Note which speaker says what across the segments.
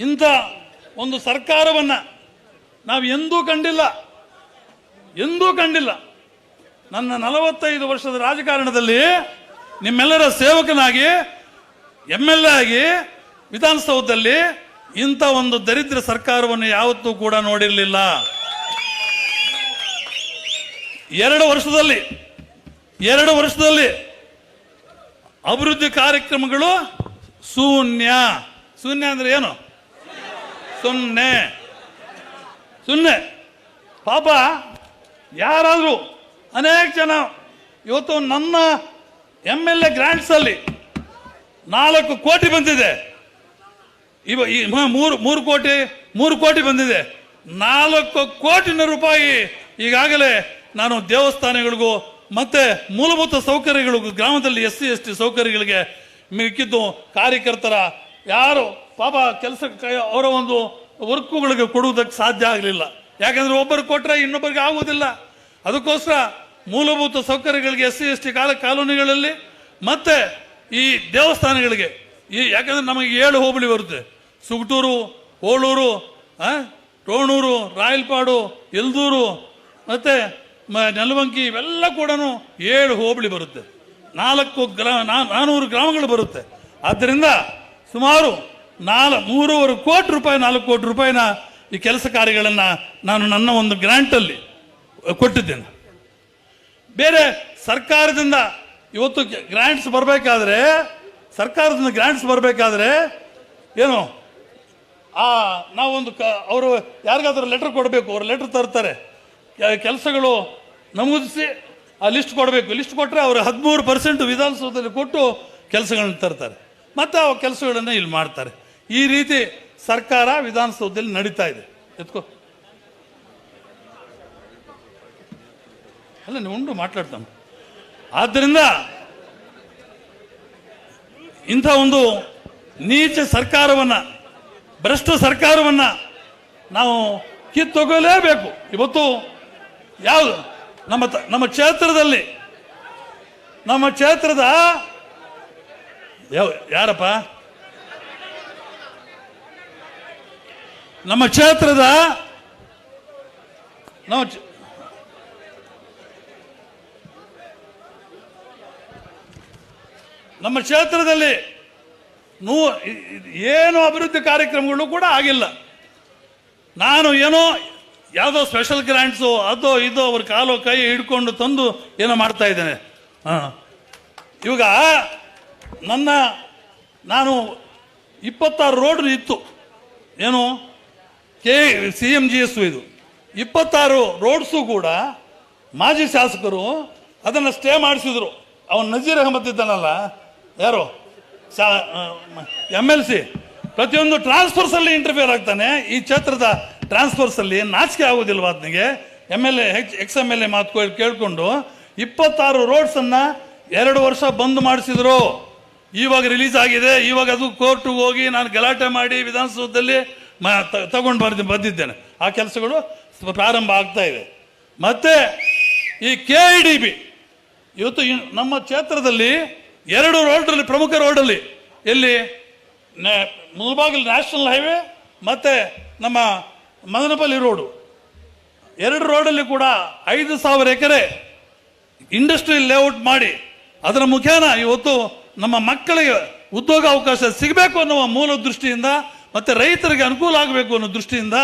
Speaker 1: ಇಂಥ ಒಂದು ಸರ್ಕಾರವನ್ನು ನಾವು ಎಂದೂ ಕಂಡಿಲ್ಲ ಎಂದೂ ಕಂಡಿಲ್ಲ. ನನ್ನ ನಲವತ್ತೈದು ವರ್ಷದ ರಾಜಕಾರಣದಲ್ಲಿ ನಿಮ್ಮೆಲ್ಲರ ಸೇವಕನಾಗಿ ಎಂ ಎಲ್ ಎ ಆಗಿ, ವಿಧಾನಸೌಧದಲ್ಲಿ ಇಂಥ ಒಂದು ದರಿದ್ರ ಸರ್ಕಾರವನ್ನು ಯಾವತ್ತೂ ಕೂಡ ನೋಡಿರಲಿಲ್ಲ. ಎರಡು ವರ್ಷದಲ್ಲಿ ಎರಡು ವರ್ಷದಲ್ಲಿ ಅಭಿವೃದ್ಧಿ ಕಾರ್ಯಕ್ರಮಗಳು ಶೂನ್ಯ. ಶೂನ್ಯ ಅಂದ್ರೆ ಏನು? ಸೊನ್ನೆ ಸೊನ್ನೆ ಪಾಪ, ಯಾರಾದರೂ ಅನೇಕ ಜನ ಇವತ್ತು ನನ್ನ ಎಂ ಎಲ್ ಎ ಗ್ರ್ಯಾಂಟ್ಸಲ್ಲಿ ನಾಲ್ಕು ಕೋಟಿ ಬಂದಿದೆ. ಇವ, ಈ ಮೂರು ಮೂರು ಕೋಟಿ ಮೂರು ಕೋಟಿ ಬಂದಿದೆ. ನಾಲ್ಕು ಕೋಟಿನ ರೂಪಾಯಿ ಈಗಾಗಲೇ ನಾನು ದೇವಸ್ಥಾನಗಳಿಗೂ ಮತ್ತೆ ಮೂಲಭೂತ ಸೌಕರ್ಯಗಳಿಗೂ, ಗ್ರಾಮದಲ್ಲಿ ಎಸ್ ಸಿ, ಎಸ್ ಟಿ ಸೌಕರ್ಯಗಳಿಗೆ ಮಿಕ್ಕಿದ್ದು ಕಾರ್ಯಕರ್ತರ ಯಾರು ಪಾಪ ಕೆಲಸ ಅವರ ಒಂದು ವರ್ಕುಗಳಿಗೆ ಕೊಡುವುದಕ್ಕೆ ಸಾಧ್ಯ ಆಗಲಿಲ್ಲ. ಯಾಕಂದ್ರೆ ಒಬ್ಬರು ಕೊಟ್ಟರೆ ಇನ್ನೊಬ್ಬರಿಗೆ ಆಗುವುದಿಲ್ಲ. ಅದಕ್ಕೋಸ್ಕರ ಮೂಲಭೂತ ಸೌಕರ್ಯಗಳಿಗೆ ಎಸ್ ಸಿ, ಎಸ್ ಟಿ ಕಾಲ ಕಾಲೋನಿಗಳಲ್ಲಿ ಮತ್ತೆ ಈ ದೇವಸ್ಥಾನಗಳಿಗೆ, ಈ ಯಾಕಂದ್ರೆ ನಮಗೆ ಏಳು ಹೋಬಳಿ ಬರುತ್ತೆ. ಸುಗಟೂರು, ಓಳೂರು ರೋಣೂರು ರಾಯಲ್ಪಾಡು, ಎಲ್ದೂರು, ಮತ್ತೆ ನೆಲವಂಕಿ ಇವೆಲ್ಲ ಕೂಡ ಏಳು ಹೋಬಳಿ ಬರುತ್ತೆ. ನಾಲ್ಕು ಗ್ರಾ ನಾನೂರು ಗ್ರಾಮಗಳು ಬರುತ್ತೆ. ಆದ್ದರಿಂದ ಸುಮಾರು ನಾಲ್ ಮೂರುವರೆ ಕೋಟಿ ರೂಪಾಯಿ, ನಾಲ್ಕು ಕೋಟಿ ರೂಪಾಯಿನ ಈ ಕೆಲಸ ಕಾರ್ಯಗಳನ್ನು ನಾನು ನನ್ನ ಒಂದು ಗ್ರ್ಯಾಂಟಲ್ಲಿ ಕೊಟ್ಟಿದ್ದೇನೆ. ಬೇರೆ ಸರ್ಕಾರದಿಂದ ಇವತ್ತು ಗ್ರ್ಯಾಂಟ್ಸ್ ಬರಬೇಕಾದ್ರೆ, ಸರ್ಕಾರದಿಂದ ಗ್ರ್ಯಾಂಟ್ಸ್ ಬರಬೇಕಾದ್ರೆ ಏನು, ಆ, ನಾವೊಂದು ಕ, ಅವರು ಯಾರಿಗಾದ್ರೂ ಲೆಟರ್ ಕೊಡಬೇಕು, ಅವ್ರು ಲೆಟ್ರ್ ತರ್ತಾರೆ. ಕೆಲಸಗಳು ನಮೂದಿಸಿ ಆ ಲಿಸ್ಟ್ ಕೊಡಬೇಕು. ಲಿಸ್ಟ್ ಕೊಟ್ಟರೆ ಅವರು ಹದಿಮೂರು ಪರ್ಸೆಂಟ್ ವಿಧಾನಸೌಧದಲ್ಲಿ ಕೊಟ್ಟು ಕೆಲಸಗಳನ್ನ ತರ್ತಾರೆ. ಮತ್ತು ಆ ಕೆಲಸಗಳನ್ನು ಇಲ್ಲಿ ಮಾಡ್ತಾರೆ. ಈ ರೀತಿ ಸರ್ಕಾರ ವಿಧಾನಸೌಧದಲ್ಲಿ ನಡೀತಾ ಇದೆ. ಎತ್ಕೋ. ಅಲ್ಲ, ನೀವು ಉಂಡು ಮಾತಾಡ್ತಾನೆ. ಆದ್ದರಿಂದ ಇಂಥ ಒಂದು ನೀಚ ಸರ್ಕಾರವನ್ನು, ಭ್ರಷ್ಟ ಸರ್ಕಾರವನ್ನು ನಾವು ಕಿತ್ತೊಗಲೇಬೇಕು ಇವತ್ತು ಯಾವುದು ನಮ್ಮ ನಮ್ಮ ಕ್ಷೇತ್ರದಲ್ಲಿ, ನಮ್ಮ ಕ್ಷೇತ್ರದ ಯಾರಪ್ಪ? ನಮ್ಮ ಕ್ಷೇತ್ರದ ನಮ್ಮ ಕ್ಷ- ನಮ್ಮ ಕ್ಷೇತ್ರದಲ್ಲಿ ನೂ ಏನು ಅಭಿವೃದ್ಧಿ ಕಾರ್ಯಕ್ರಮಗಳು ಕೂಡ ಆಗಿಲ್ಲ. ನಾನು ಏನೋ ಯಾವುದೋ ಸ್ಪೆಷಲ್ ಗ್ರ್ಯಾಂಟ್ಸು ಅದೋ ಇದೋ ಅವ್ರ ಕಾಲು ಕೈ ಹಿಡ್ಕೊಂಡು ತಂದು ಏನೋ ಮಾಡ್ತಾ ಇದ್ದೇನೆ. ಹಾಂ. ಇವಾಗ ನನ್ನ ನಾನು ಇಪ್ಪತ್ತಾರು ರೋಡ್ ಇತ್ತು. ಏನು? K C M G S ಇದು. ಇಪ್ಪತ್ತಾರು ರೋಡ್ಸು ಕೂಡ ಮಾಜಿ ಶಾಸಕರು ಅದನ್ನು ಸ್ಟೇ ಮಾಡಿಸಿದ್ರು. ಅವನು ನಜೀರ್ ಅಹಮದ್ ಇದ್ದಾನಲ್ಲ, ಯಾರು? M L C. ಪ್ರತಿಯೊಂದು ಟ್ರಾನ್ಸ್ಫರ್ಸಲ್ಲಿ ಇಂಟರ್ಫಿಯರ್ ಆಗ್ತಾನೆ. ಈ ಕ್ಷೇತ್ರದ ಟ್ರಾನ್ಸ್ಫರ್ಸಲ್ಲಿ ನಾಚಿಕೆ ಆಗೋದಿಲ್ವ ಅದನಿಗೆ M L A H X M L A ಮಾತು ಕೇಳ್ಕೊಂಡು ಇಪ್ಪತ್ತಾರು ರೋಡ್ಸನ್ನು ಎರಡು ವರ್ಷ ಬಂದ್ ಮಾಡಿಸಿದ್ರು. ಇವಾಗ ರಿಲೀಸ್ ಆಗಿದೆ. ಇವಾಗ ಅದು ಕೋರ್ಟಿಗೆ ಹೋಗಿ ನಾನು ಗಲಾಟೆ ಮಾಡಿ ವಿಧಾನಸೌಧದಲ್ಲಿ ಮ- ತಗೊಂಡು ಬರ್ದು, ಬಂದಿದ್ದೇನೆ. ಆ ಕೆಲಸಗಳು ಪ್ರಾರಂಭ ಆಗ್ತಾ ಇದೆ. ಮತ್ತೆ ಈ ಕೆ ಐ ಡಿ ಬಿ ಇವತ್ತು ನಮ್ಮ ಕ್ಷೇತ್ರದಲ್ಲಿ ಎರಡು ರೋಡಲ್ಲಿ ಪ್ರಮುಖ ರೋಡಲ್ಲಿ ಎಲ್ಲಿ ಮುಳಬಾಗಿಲು ನ್ಯಾಷನಲ್ ಹೈವೇ ಮತ್ತೆ ನಮ್ಮ ಮದನಪಲ್ಲಿ ರೋಡು. ಎರಡು ರೋಡಲ್ಲಿ ಕೂಡ ಐದು ಸಾವಿರ ಎಕರೆ ಇಂಡಸ್ಟ್ರಿ ಲೇಔಟ್ ಮಾಡಿ ಅದರ ಮುಖೇನ ಇವತ್ತು ನಮ್ಮ ಮಕ್ಕಳಿಗೆ ಉದ್ಯೋಗ ಅವಕಾಶ ಸಿಗಬೇಕು ಅನ್ನುವ ಮೂಲ ದೃಷ್ಟಿಯಿಂದ ಮತ್ತೆ ರೈತರಿಗೆ ಅನುಕೂಲ ಆಗಬೇಕು ಅನ್ನೋ ದೃಷ್ಟಿಯಿಂದ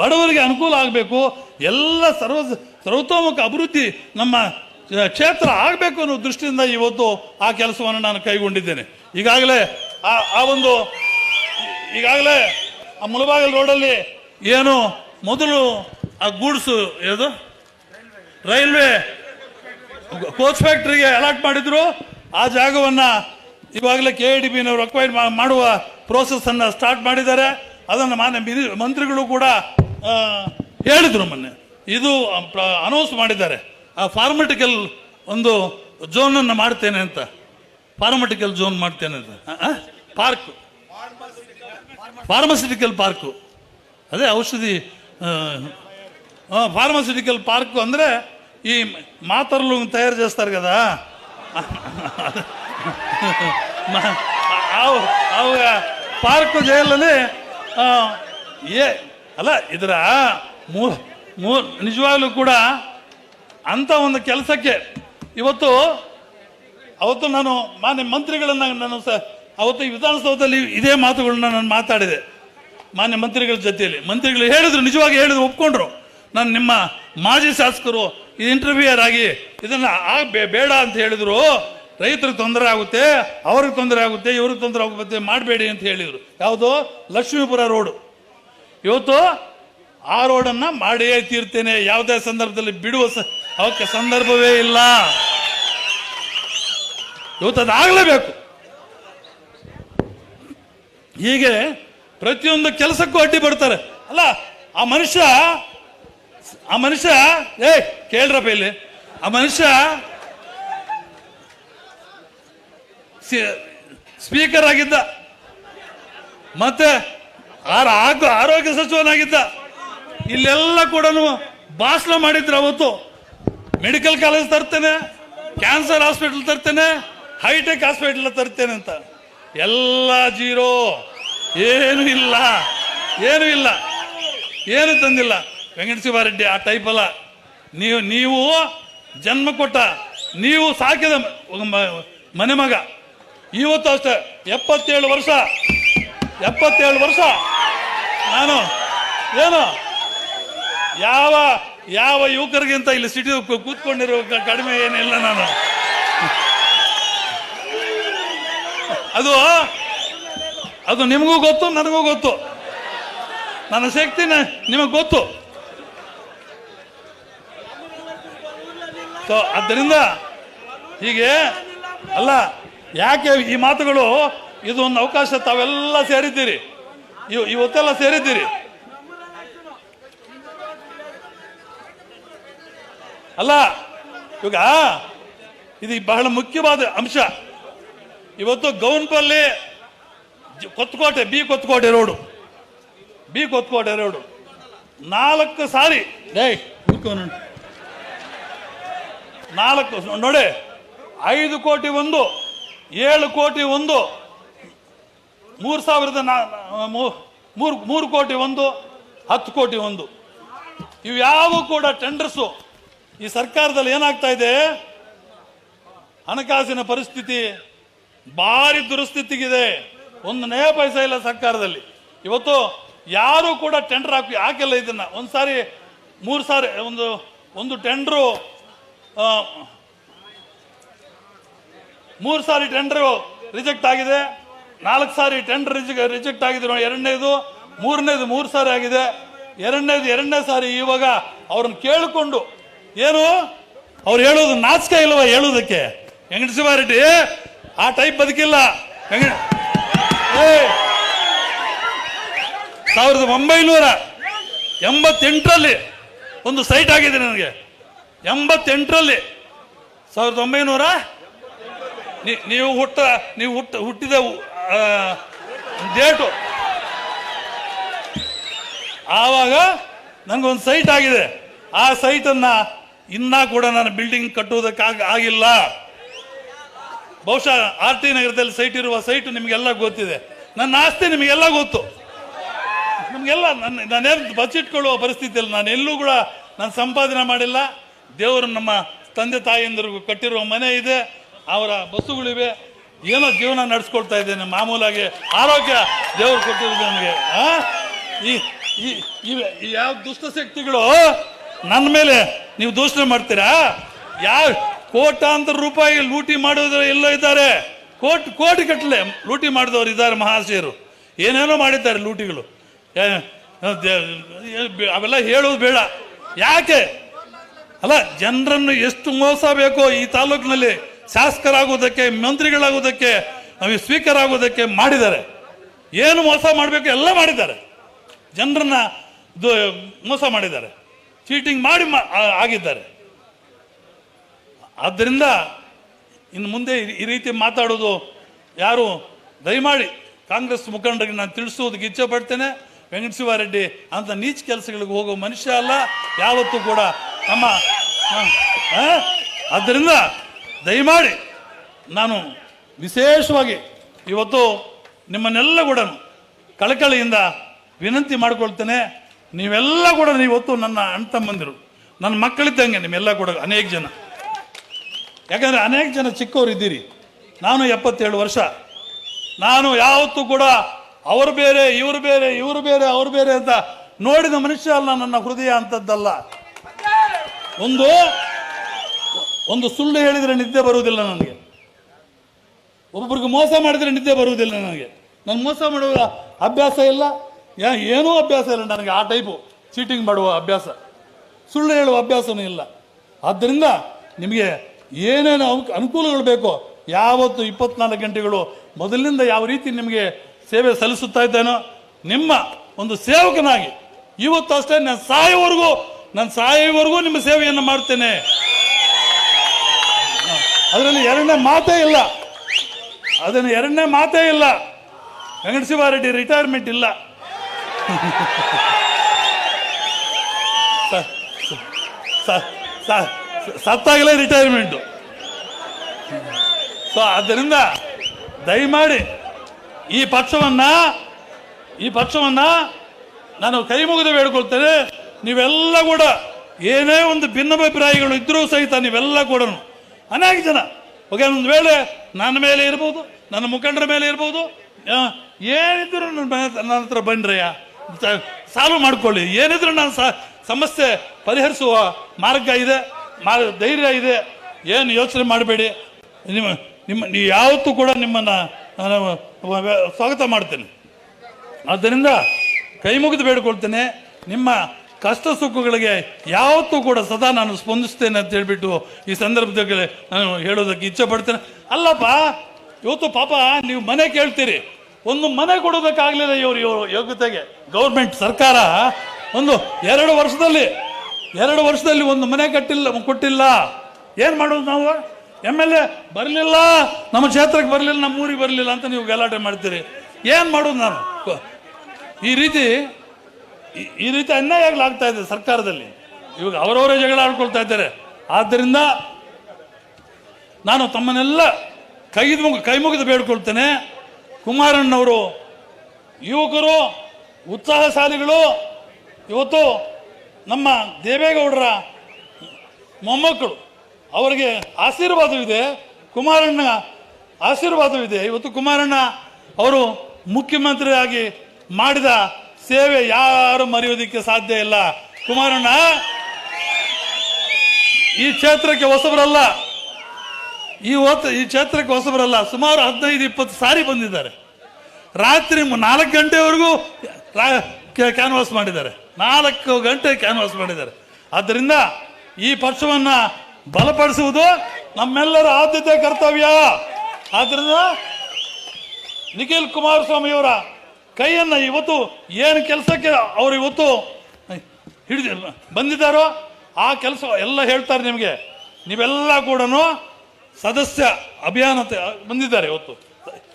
Speaker 1: ಬಡವರಿಗೆ ಅನುಕೂಲ ಆಗಬೇಕು, ಎಲ್ಲ ಸರ್ವ ಸರ್ವತೋಮುಖ ಅಭಿವೃದ್ಧಿ ನಮ್ಮ ಕ್ಷೇತ್ರ ಆಗಬೇಕು ಅನ್ನೋ ದೃಷ್ಟಿಯಿಂದ ಇವತ್ತು ಆ ಕೆಲಸವನ್ನು ನಾನು ಕೈಗೊಂಡಿದ್ದೇನೆ. ಈಗಾಗಲೇ ಆ ಆ ಒಂದು, ಈಗಾಗಲೇ ಆ ಮುಳಬಾಗಿಲು ರೋಡಲ್ಲಿ ಏನು ಮೊದಲು ಆ ಗೂಡ್ಸು ಯಾವುದು? ರೈಲ್ವೆ ಕೋಚ್ ಫ್ಯಾಕ್ಟ್ರಿಗೆ ಅಲಾಟ್ ಮಾಡಿದ್ರು. ಆ ಜಾಗವನ್ನ ಇವಾಗಲೇ ಕೆ ಐ ಡಿ ಬಿನವರು ಅಕ್ವೈರ್ ಮಾಡುವ ಪ್ರೋಸೆಸ್ ಅನ್ನ ಸ್ಟಾರ್ಟ್ ಮಾಡಿದ್ದಾರೆ ಅದನ್ನು ಮಾನ್ಯ ಮಿನಿ- ಮಂತ್ರಿಗಳು ಕೂಡ ಆ, ಹೇಳಿದ್ರು ಮೊನ್ನೆ ಇದು ಅನೌನ್ಸ್ ಮಾಡಿದ್ದಾರೆ ಆ ಫಾರ್ಮಟಿಕಲ್ ಒಂದು ಝೋನ್ ಅನ್ನು ಮಾಡ್ತೇನೆ ಅಂತ ಫಾರ್ಮಟಿಕಲ್ ಝೋನ್ ಮಾಡ್ತೇನೆ ಅಂತ ಪಾರ್ಕ್ ಫಾರ್ಮಸ್ಯೂಟಿಕಲ್ ಪಾರ್ಕು ಅದೇ ಔಷಧಿ ఫార్మసిటికల్ పార్క్ ಅಂದರೆ ఈ మాతరలు తయారు చేస్తారు కదా ಅವಾಗ ಪಾರ್ಕ್ ಜೈಲಲ್ಲಿ ಏ, ಅಲ್ಲ, ಇದರ ಮೂ ಮೂ ನಿಜವಾಗ್ಲೂ ಕೂಡ ಅಂಥ ಒಂದು ಕೆಲಸಕ್ಕೆ ಇವತ್ತು, ಅವತ್ತು ನಾನು ಮಾನ್ಯ ಮಂತ್ರಿಗಳನ್ನ ನಾನು ಸ, ಅವತ್ತು ವಿಧಾನಸೌಧದಲ್ಲಿ ಇದೇ ಮಾತುಗಳನ್ನ ನಾನು ಮಾತಾಡಿದೆ. ಮಾನ್ಯ ಮಂತ್ರಿಗಳ ಜೊತೆಯಲ್ಲಿ. ಮಂತ್ರಿಗಳು ಹೇಳಿದ್ರು, ನಿಜವಾಗಿ ಹೇಳಿದ್ರು, ಒಪ್ಕೊಂಡ್ರು. ನಾನು ನಿಮ್ಮ ಮಾಜಿ ಶಾಸಕರು ಇಂಟರ್ವ್ಯೂಯರ್ ಆಗಿ ಇದನ್ನು ಬೇಡ ಅಂತ ಹೇಳಿದ್ರು. ರೈತರಿಗೆ ತೊಂದರೆ ಆಗುತ್ತೆ, ಅವ್ರಿಗೆ ತೊಂದರೆ ಆಗುತ್ತೆ, ಇವ್ರಿಗೆ ತೊಂದರೆ ಆಗುತ್ತೆ ಮಾಡಬೇಡಿ ಅಂತ ಹೇಳಿದರು. ಯಾವುದು? ಲಕ್ಷ್ಮೀಪುರ ರೋಡು. ಇವತ್ತು ಆ ರೋಡನ್ನು ಮಾಡಿಯೇ ತೀರ್ತೇನೆ. ಯಾವುದೇ ಸಂದರ್ಭದಲ್ಲಿ ಬಿಡುವ ಅವಕ್ಕೆ ಸಂದರ್ಭವೇ ಇಲ್ಲ. ಇವತ್ತು ಅದಾಗಲೇಬೇಕು ಹೀಗೆ ಪ್ರತಿಯೊಂದು ಕೆಲಸಕ್ಕೂ ಅಡ್ಡಿ ಬರ್ತಾರೆ ಅಲ್ಲ, ಆ ಮನುಷ್ಯ ಆ ಮನುಷ್ಯ, ಏಯ್, ಕೇಳ್ರಪ್ಪ ಇಲ್ಲಿ. ಆ ಮನುಷ್ಯ ಸ್ಪೀಕರ್ ಆಗಿದ್ದ. ಮತ್ತೆ ಆರ- ಆರೋಗ್ಯ ಸಚಿವನಾಗಿದ್ದ. ಇಲ್ಲೆಲ್ಲ ಕೂಡ ಭಾಷಣ ಮಾಡಿದ್ರು ಅವತ್ತು. ಮೆಡಿಕಲ್ ಕಾಲೇಜ್ ತರ್ತೇನೆ ಕ್ಯಾನ್ಸರ್ ಹಾಸ್ಪಿಟಲ್ ತರ್ತೇನೆ ಹೈಟೆಕ್ ಹಾಸ್ಪಿಟಲ್ ತರ್ತೇನೆ ಅಂತ. ಎಲ್ಲ ಜೀರೋ. ಏನು ಇಲ್ಲ. ಏನು ಇಲ್ಲ. ಏನು ತಂದಿಲ್ಲ. ವೆಂಕಟಶಿವಾರೆಡ್ಡಿ ಆ ಟೈಪ್ ಅಲ್ಲ. ನೀವು ನೀವು ಜನ್ಮ ಕೊಟ್ಟ, ನೀವು ಸಾಕಿದ ಮನೆ ಮಗ. ಇವತ್ತು ಅಷ್ಟೇ. ಎಪ್ಪತ್ತೇಳು ವರ್ಷ. ಎಪ್ಪತ್ತೇಳು ವರ್ಷ. ನಾನು ಏನು? ಯಾವ ಯಾವ ಯುವಕರಿಗಿಂತ ಇಲ್ಲಿ ಸಿಟಿ ಕೂತ್ಕೊಂಡಿರೋ ಕಡಿಮೆ ಏನಿಲ್ಲ ನಾನು. ಅದು ಅದು ನಿಮಗೂ ಗೊತ್ತು, ನನಗೂ ಗೊತ್ತು. ನನ್ನ ಶಕ್ತಿನ ನಿಮಗೆ ಗೊತ್ತು. ಸೊ ಆದ್ದರಿಂದ ಹೀಗೆ, ಅಲ್ಲ ಯಾಕೆ ಈ ಮಾತುಗಳು? ಇದು ಒಂದು ಅವಕಾಶ ತಾವೆಲ್ಲ ಸೇರಿದ್ದೀರಿ. ಇವ್ ಇವತ್ತೆಲ್ಲ ಸೇರಿದ್ದೀರಿ. ಅಲ್ಲ ಇವಾಗ ಇದು ಬಹಳ ಮುಖ್ಯವಾದ ಅಂಶ. ಇವತ್ತು Gownipalli Kotkote B Kotkote road. B Kotkote road. ನಾಲ್ಕು ಸಾರಿ. ನಾಲ್ಕು ನೋಡಿ. ಐದು ಕೋಟಿ ಒಂದು. ಏಳು ಕೋಟಿ ಒಂದು. ಮೂರು ಸಾವಿರದ ಮೂರು ಮೂರು ಕೋಟಿ ಒಂದು, ಹತ್ತು ಕೋಟಿ ಒಂದು. ಇವು ಯಾವ ಕೂಡ ಟೆಂಡರ್ಸು ಈ ಸರ್ಕಾರದಲ್ಲಿ ಏನಾಗ್ತಾ ಇದೆ? ಹಣಕಾಸಿನ ಪರಿಸ್ಥಿತಿ ಭಾರಿ ದುರಸ್ಥಿತಿಗಿದೆ. ಒಂದು ನಯ ಪೈಸ ಇಲ್ಲ ಸರ್ಕಾರದಲ್ಲಿ. ಇವತ್ತು ಯಾರು ಕೂಡ ಟೆಂಡರ್ ಹಾಕಿ ಹಾಕಿಲ್ಲ ಇದನ್ನ. ಒಂದು ಸಾರಿ ಮೂರು ಸಾರಿ ಒಂದು ಒಂದು ಟೆಂಡ್ರು ಮೂರು ಸಾರಿ ಟೆಂಡರ್ ರಿಜೆಕ್ಟ್ ಆಗಿದೆ. ನಾಲ್ಕು ಸಾರಿ ಟೆಂಡರ್ ರಿಜೆಕ್ಟ್ ಆಗಿದೆ ನೋಡಿ, ಎರಡನೇದು ಮೂರನೇದು ಮೂರು ಸಾರಿ ಆಗಿದೆ. ಎರಡನೇದು ಎರಡನೇ ಸಾರಿ ಇವಾಗ ಅವ್ರನ್ನ ಕೇಳಿಕೊಂಡು ಏನು? ಅವ್ರು ಹೇಳೋದು ನಾಚಿಕೆ ಇಲ್ವಾ ಹೇಳೋದಕ್ಕೆ ವೆಂಕಟಶಿವಾರೆಡ್ಡಿ ಆ ಟೈಪ್ ಬದುಕಿಲ್ಲ. ಸಾವಿರದ ಒಂಬೈನೂರ ಎಂಬತ್ತೆಂಟರಲ್ಲಿ ಒಂದು ಸೈಟ್ ಆಗಿದೆ ನನಗೆ. ಎಂಬತ್ತೆಂಟರಲ್ಲಿ. ಸಾವಿರದ ಒಂಬೈನೂರ ನೀವು ಹುಟ್ಟ ನೀವು ಹುಟ್ಟ, ಹುಟ್ಟಿದ ಡೇಟು. ಆವಾಗ ನನಗೊಂದು ಸೈಟ್ ಆಗಿದೆ. ಆ ಸೈಟನ್ನು ಇನ್ನೂ ಕೂಡ ನಾನು ಬಿಲ್ಡಿಂಗ್ ಕಟ್ಟುವುದಕ್ಕಾಗ, ಆಗಿಲ್ಲ. ಬಹುಶಃ ಆರ್ ಟಿ ನಗರದಲ್ಲಿ ಸೈಟ್ ಇರುವ ಸೈಟ್ ನಿಮಗೆಲ್ಲ ಗೊತ್ತಿದೆ. ನನ್ನ ಆಸ್ತಿ ನಿಮಗೆಲ್ಲ ಗೊತ್ತು. ನಿಮಗೆಲ್ಲ ನನ್ನ ನಾನೇನು ಬಚ್ಚಿಟ್ಕೊಳ್ಳುವ ಪರಿಸ್ಥಿತಿಯಲ್ಲಿ ನಾನು ಎಲ್ಲೂ ಕೂಡ ನಾನು ಸಂಪಾದನೆ ಮಾಡಿಲ್ಲ. ದೇವರು ನಮ್ಮ ತಂದೆ ತಾಯಿಯಂದ್ರಿಗೂ ಕಟ್ಟಿರುವ ಮನೆ ಇದೆ. ಅವರ ಬಸ್ಸುಗಳಿವೆ. ಏನೋ ಜೀವನ ನಡೆಸ್ಕೊಳ್ತಾ ಇದ್ದೇನೆ. ಮಾಮೂಲಾಗಿ ಆರೋಗ್ಯ ದೇವರು ಕೊಟ್ಟಿರೋದು ನನಗೆ? ಈ ಈ ದುಷ್ಟ ಶಕ್ತಿಗಳು ಯಾವ ನನ್ನ ಮೇಲೆ ನೀವು ದೂಷಣೆ ಮಾಡ್ತೀರಾ? ಯಾವ ಕೋಟಾಂತರ ರೂಪಾಯಿ ಲೂಟಿ ಮಾಡೋದ್ರ ಎಲ್ಲೋ ಇದ್ದಾರೆ. ಕೋಟಿ ಕೋಟಿ ಕಟ್ಟಲೆ ಲೂಟಿ ಮಾಡಿದವರು ಇದ್ದಾರೆ ಮಹಾಶಯರು. ಏನೇನೋ ಮಾಡಿದ್ದಾರೆ ಲೂಟಿಗಳು. ಅವೆಲ್ಲ ಹೇಳೋದು ಬೇಡ. ಯಾಕೆ? ಅಲ್ಲ, ಜನರನ್ನು ಎಷ್ಟು ಮೋಸ ಬೇಕೋ ಈ ತಾಲೂಕಿನಲ್ಲಿ ಶಾಸಕರಾಗುವುದಕ್ಕೆ, ಮಂತ್ರಿಗಳಾಗುವುದಕ್ಕೆ, ನಮಗೆ ಸ್ಪೀಕರ್ ಆಗುವುದಕ್ಕೆ ಮಾಡಿದ್ದಾರೆ. ಏನು ಮೋಸ ಮಾಡಬೇಕು ಎಲ್ಲ ಮಾಡಿದ್ದಾರೆ. ಜನರನ್ನ ಮೋಸ ಮಾಡಿದ್ದಾರೆ. ಚೀಟಿಂಗ್ ಮಾಡಿ ಆಗಿದ್ದಾರೆ. ಆದ್ದರಿಂದ ಇನ್ನು ಮುಂದೆ ಈ- ರೀತಿ ಮಾತಾಡೋದು ಯಾರು? ದಯಮಾಡಿ ಕಾಂಗ್ರೆಸ್ ಮುಖಂಡರಿಗೆ ನಾನು ತಿಳಿಸೋದಕ್ಕೆ ಇಚ್ಛೆ ಪಡ್ತೇನೆ ವೆಂಕಟಶಿವಾರೆಡ್ಡಿ ಅಂತ ನೀಚ ಕೆಲಸಗಳಿಗೆ ಹೋಗೋ ಮನುಷ್ಯ ಅಲ್ಲ. ಯಾವತ್ತೂ ಕೂಡ ನಮ್ಮ? ಆದ್ದರಿಂದ ದಯಮಾಡಿ ನಾನು ವಿಶೇಷವಾಗಿ ಇವತ್ತು ನಿಮ್ಮನ್ನೆಲ್ಲ ಕೂಡ ಕಳಕಳಿಯಿಂದ ವಿನಂತಿ ಮಾಡಿಕೊಳ್ತೇನೆ. ನೀವೆಲ್ಲ ಕೂಡ ನೀವತ್ತು ನನ್ನ ಅಣ್ಣ ತಮ್ಮಂದಿರು ನನ್ನ ಮಕ್ಕಳಿದ್ದಂಗೆ ನಿಮ್ಮೆಲ್ಲ ಕೂಡ ಅನೇಕ ಜನ. ಯಾಕಂದರೆ ಅನೇಕ ಜನ ಚಿಕ್ಕವರು ಇದ್ದೀರಿ. ನಾನು ಎಪ್ಪತ್ತೇಳು ವರ್ಷ. ನಾನು ಯಾವತ್ತೂ ಕೂಡ ಅವರು ಬೇರೆ, ಇವರು ಬೇರೆ ಇವರು ಬೇರೆ, ಅವರು ಬೇರೆ ಅಂತ ನೋಡಿದ ಮನುಷ್ಯ ಅಲ್ಲ ನನ್ನ ಹೃದಯ ಅಂಥದ್ದಲ್ಲ ಒಂದು ಒಂದು ಸುಳ್ಳು ಹೇಳಿದರೆ ನಿದ್ದೆ ಬರುವುದಿಲ್ಲ ನನಗೆ. ಒಬ್ಬೊಬ್ರಿಗೆ ಮೋಸ ಮಾಡಿದರೆ ನಿದ್ದೆ ಬರುವುದಿಲ್ಲ ನನಗೆ. ನಾನು ಮೋಸ ಮಾಡುವ ಅಭ್ಯಾಸ ಇಲ್ಲ. ಯಾ- ಏನೂ ಅಭ್ಯಾಸ ಇಲ್ಲ ನನಗೆ, ಆ ಟೈಪು ಚೀಟಿಂಗ್ ಮಾಡುವ ಅಭ್ಯಾಸ. ಸುಳ್ಳು ಹೇಳುವ ಅಭ್ಯಾಸವೂ ಇಲ್ಲ. ಆದ್ದರಿಂದ ನಿಮಗೆ ಏನೇನು ಅನು- ಅನುಕೂಲಗಳು ಬೇಕೋ, ಯಾವತ್ತು ಇಪ್ಪತ್ನಾಲ್ಕು ಗಂಟೆಗಳು ಮೊದಲಿನಿಂದ ಯಾವ ರೀತಿ ನಿಮಗೆ ಸೇವೆ ಸಲ್ಲಿಸುತ್ತಾ ಇದ್ದೇನೋ, ನಿಮ್ಮ ಒಂದು ಸೇವಕನಾಗಿ ಇವತ್ತು ಅಷ್ಟೇ ನಾನು ಸಾಯೋವರೆಗೂ ನಾನು ಸಾಯೋವರೆಗೂ ನಿಮ್ಮ ಸೇವೆಯನ್ನು ಮಾಡ್ತೇನೆ. ಅದರಲ್ಲಿ ಎರಡನೇ ಮಾತೇ ಇಲ್ಲ. ಅದನ್ನು ಎರಡನೇ ಮಾತೇ ಇಲ್ಲ. ವೆಂಕಟಶಿವಾರೆಡ್ಡಿ ರಿಟೈರ್ಮೆಂಟ್ ಇಲ್ಲ. ಸತ್ತಾಗಲೇ ರಿಟೈರ್ಮೆಂಟು ಸೊ ಆದ್ದರಿಂದ ದಯಮಾಡಿ ಈ ಪಕ್ಷವನ್ನ ಈ ಪಕ್ಷವನ್ನ ನಾನು ಕೈ ಮುಗಿದು ಬೇಡ್ಕೊಳ್ತೇನೆ. ನೀವೆಲ್ಲ ಕೂಡ ಏನೇ ಒಂದು ಭಿನ್ನಾಭಿಪ್ರಾಯಗಳು ಇದ್ದರೂ ಸಹಿತ ನೀವೆಲ್ಲ ಕೂಡ ಅನೇಕ ಜನ ಒಂದು ವೇಳೆ ನನ್ನ ಮೇಲೆ ಇರ್ಬೋದು, ನನ್ನ ಮುಖಂಡರ ಮೇಲೆ ಇರ್ಬೋದು ಏನಿದ್ರು ನನ್ನ ನನ್ನ ಹತ್ರ ಬನ್ರಯ್ಯ ಸ- ಸಾಲ್ವ್ ಮಾಡ್ಕೊಳ್ಳಿ. ಏನಿದ್ರು ನಾನು ಸಮಸ್ಯೆ ಪರಿಹರಿಸುವ ಮಾರ್ಗ ಇದೆ ಮಾರ್ ಧೈರ್ಯ ಇದೆ, ಏನು ಯೋಚನೆ ಮಾಡಬೇಡಿ. ನಿಮ್ಮ ನಿಮ್ಮ ನೀವು ಯಾವತ್ತೂ ಕೂಡ ನಿಮ್ಮನ್ನು ನಾನು ಸ್ವಾಗತ ಮಾಡ್ತೇನೆ. ಆದ್ದರಿಂದ ಕೈ ಮುಗಿದು ಬೇಡ್ಕೊಳ್ತೇನೆ, ನಿಮ್ಮ ಕಷ್ಟ ಸುಖಗಳಿಗೆ ಯಾವತ್ತೂ ಕೂಡ ಸದಾ ನಾನು ಸ್ಪಂದಿಸ್ತೇನೆ ಅಂತ ಹೇಳ್ಬಿಟ್ಟು ಈ ಸಂದರ್ಭದಲ್ಲಿ ನಾನು ಹೇಳೋದಕ್ಕೆ ಇಚ್ಛೆ ಪಡ್ತೇನೆ. ಅಲ್ಲಪ್ಪ, ಇವತ್ತು ಪಾಪ ನೀವು ಮನೆ ಕೇಳ್ತೀರಿ. ಒಂದು ಮನೆ ಕೊಡೋದಕ್ಕಾಗಲಿಲ್ಲ ಇವರು ಇವರು ಯೋಗ್ಯತೆಗೆ. ಗೌರ್ಮೆಂಟ್ ಸರ್ಕಾರ ಒಂದು ಎರಡು ವರ್ಷದಲ್ಲಿ ಎರಡು ವರ್ಷದಲ್ಲಿ ಒಂದು ಮನೆ ಕಟ್ಟಿಲ್ಲ, ಕೊಟ್ಟಿಲ್ಲ. ಏನು ಮಾಡೋದು ನಾವು? ಎಂ ಎಲ್ ಎ ಬರಲಿಲ್ಲ, ನಮ್ಮ ಕ್ಷೇತ್ರಕ್ಕೆ ಬರಲಿಲ್ಲ, ನಮ್ಮ ಊರಿಗೆ ಬರಲಿಲ್ಲ ಅಂತ ನೀವು ಗಲಾಟೆ ಮಾಡ್ತೀರಿ. ಏನು ಮಾಡೋದು ನಾನು? ಈ ರೀತಿ ಈ- ರೀತಿ ಅನ್ಯಾಯ ಆಗ್ತಾ ಇದೆ ಸರ್ಕಾರದಲ್ಲಿ. ಇವಾಗ ಅವರವರೇ ಜಗಳ ಆಡ್ಕೊಳ್ತಾ ಇದ್ದಾರೆ. ಆದ್ದರಿಂದ ನಾನು ತಮ್ಮನ್ನೆಲ್ಲ ಕೈದು ಮುಗ, ಕೈ ಮುಗಿದು ಬೇಡ್ಕೊಳ್ತೇನೆ. ಕುಮಾರಣ್ಣವರು ಯುವಕರು, ಉತ್ಸಾಹಶಾಲಿಗಳು, ಇವತ್ತು ನಮ್ಮ ದೇವೇಗೌಡರ ಮೊಮ್ಮಕ್ಕಳು, ಅವರಿಗೆ ಆಶೀರ್ವಾದವಿದೆ ಕುಮಾರಣ್ಣ ಆಶೀರ್ವಾದವಿದೆ ಇವತ್ತು ಕುಮಾರಣ್ಣ ಅವರು ಮುಖ್ಯಮಂತ್ರಿಯಾಗಿ ಮಾಡಿದ ಸೇವೆ ಯಾರು ಮರೆಯೋದಕ್ಕೆ ಸಾಧ್ಯ ಇಲ್ಲ. ಕುಮಾರಣ್ಣ, ಈ ಕ್ಷೇತ್ರಕ್ಕೆ ಹೊಸಬರಲ್ಲ. ಈ ಹೊತ್ತು ಈ ಕ್ಷೇತ್ರಕ್ಕೆ ಹೊಸಬರಲ್ಲ. ಸುಮಾರು ಹದಿನೈದು, ಇಪ್ಪತ್ತು ಸಾರಿ ಬಂದಿದ್ದಾರೆ. ರಾತ್ರಿ ನಾಲ್ಕು ಗಂಟೆವರೆಗೂ ಕ್ಯಾನ್ವಾಸ್ ಮಾಡಿದ್ದಾರೆ. ನಾಲ್ಕು ಗಂಟೆ ಕ್ಯಾನ್ವಾಸ್ ಮಾಡಿದ್ದಾರೆ. ಆದ್ದರಿಂದ ಈ ಪಕ್ಷವನ್ನು ಬಲಪಡಿಸುವುದು ನಮ್ಮೆಲ್ಲರ ಆದ್ಯತೆ ಕರ್ತವ್ಯ. ಆದ್ದರಿಂದ ನಿಖಿಲ್ ಕುಮಾರಸ್ವಾಮಿಯವರ ಕೈಯನ್ನು ಇವತ್ತು ಏನು ಕೆಲಸಕ್ಕೆ ಅವರು ಇವತ್ತು ಹಿಡಿದಿಲ್ಲ ಬಂದಿದ್ದಾರೋ ಆ ಕೆಲಸ ಎಲ್ಲ ಹೇಳ್ತಾರೆ ನಿಮಗೆ. ನೀವೆಲ್ಲ ಕೂಡ ಸದಸ್ಯ ಅಭಿಯಾನ ಬಂದಿದ್ದಾರೆ ಇವತ್ತು.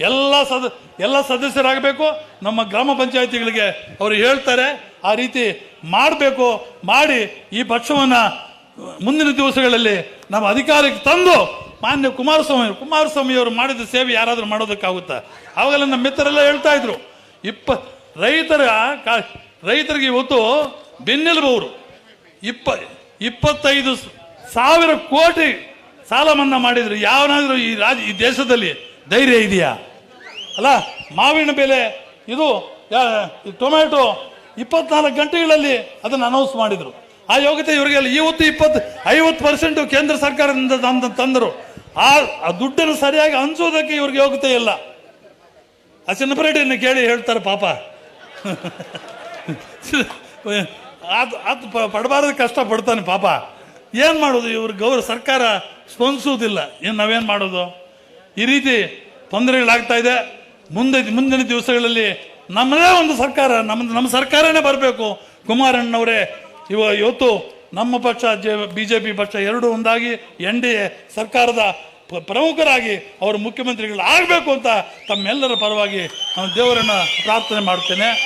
Speaker 1: ಎಲ್ಲ ಸದ, ಎಲ್ಲ ಸದಸ್ಯರಾಗಬೇಕು, ನಮ್ಮ ಗ್ರಾಮ ಪಂಚಾಯತಿಗಳಿಗೆ ಅವರು ಹೇಳ್ತಾರೆ, ಆ ರೀತಿ ಮಾಡಬೇಕು, ಮಾಡಿ ಈ ಪಕ್ಷವನ್ನು ಮುಂದಿನ ದಿವಸಗಳಲ್ಲಿ ನಮ್ಮ ಅಧಿಕಾರಕ್ಕೆ ತಂದು ಮಾನ್ಯ ಕುಮಾರಸ್ವಾಮಿ ಕುಮಾರಸ್ವಾಮಿ ಅವರು ಮಾಡಿದ ಸೇವೆ ಯಾರಾದರೂ ಮಾಡೋದಕ್ಕಾಗುತ್ತಾ? ಆವಾಗೆಲ್ಲ ನಮ್ಮ ಮಿತ್ರರೆಲ್ಲ ಹೇಳ್ತಾ ಇದ್ರು. ಇಪ್ಪ ರೈತರ ಕಾ- ರೈತರಿಗೆ ಇವತ್ತು ಬೆನ್ನೆಲುಬವರು. ಇಪ್ಪ ಇಪ್ಪತ್ತೈದು ಸಾವಿರ ಕೋಟಿ ಸಾಲ ಮನ್ನಾ ಮಾಡಿದ್ರು. ಯಾವನಾದರೂ ಈ ರಾಜ್ಯ ಈ ದೇಶದಲ್ಲಿ ಧೈರ್ಯ ಇದೆಯಾ? ಅಲ್ಲ, ಮಾವಿನ ಬೆಲೆ ಇದು ಟೊಮ್ಯಾಟೊ ಇಪ್ಪತ್ನಾಲ್ಕು ಗಂಟೆಗಳಲ್ಲಿ ಅದನ್ನು ಅನೌನ್ಸ್ ಮಾಡಿದರು. ಆ ಯೋಗ್ಯತೆ ಇವರಿಗೆಲ್ಲ ಇವತ್ತು ಇಪ್ಪತ್ತು, ಐವತ್ತು ಪರ್ಸೆಂಟ್ ಕೇಂದ್ರ ಸರ್ಕಾರದಿಂದ ತಂದ, ತಂದರು. ಆ ದುಡ್ಡನ್ನು ಸರಿಯಾಗಿ ಹಂಚೋದಕ್ಕೆ ಇವ್ರಿಗೆ ಯೋಗ್ಯತೆ ಇಲ್ಲ. ಆ ಚಿನ್ನಪರೇಟೆಯನ್ನು ಕೇಳಿ ಹೇಳ್ತಾರೆ ಪಾಪ. ಅದು ಅದು ಪಡಬಾರದು ಕಷ್ಟ ಪಡ್ತಾನೆ ಪಾಪ. ಏನು ಮಾಡೋದು ಇವ್ರ ಗೌರವ ಸರ್ಕಾರ ಸ್ಪಂದಿಸುವುದಿಲ್ಲ. ಏನು ನಾವೇನು ಮಾಡೋದು? ಈ ರೀತಿ ತೊಂದರೆಗಳಾಗ್ತಾ ಇದೆ. ಮುಂದೆ, ಮುಂದಿನ ದಿವಸಗಳಲ್ಲಿ ನಮ್ಮದೇ ಒಂದು ಸರ್ಕಾರ ನಮ್ಮ ನಮ್ಮ ಸರ್ಕಾರನೇ ಬರಬೇಕು. ಕುಮಾರಣ್ಣವರೇ, ಇವ, ಇವತ್ತು ನಮ್ಮ ಪಕ್ಷ, ಜೆ ಬಿ ಜೆ ಪಿ ಪಕ್ಷ ಎರಡೂ ಒಂದಾಗಿ ಎನ್ ಡಿ ಎ ಸರ್ಕಾರದ ಪ್ರಮುಖರಾಗಿ ಅವರು ಮುಖ್ಯಮಂತ್ರಿಗಳು ಆಗಬೇಕು ಅಂತ ತಮ್ಮೆಲ್ಲರ ಪರವಾಗಿ ನಾನು ದೇವರನ್ನು ಪ್ರಾರ್ಥನೆ ಮಾಡ್ತೇನೆ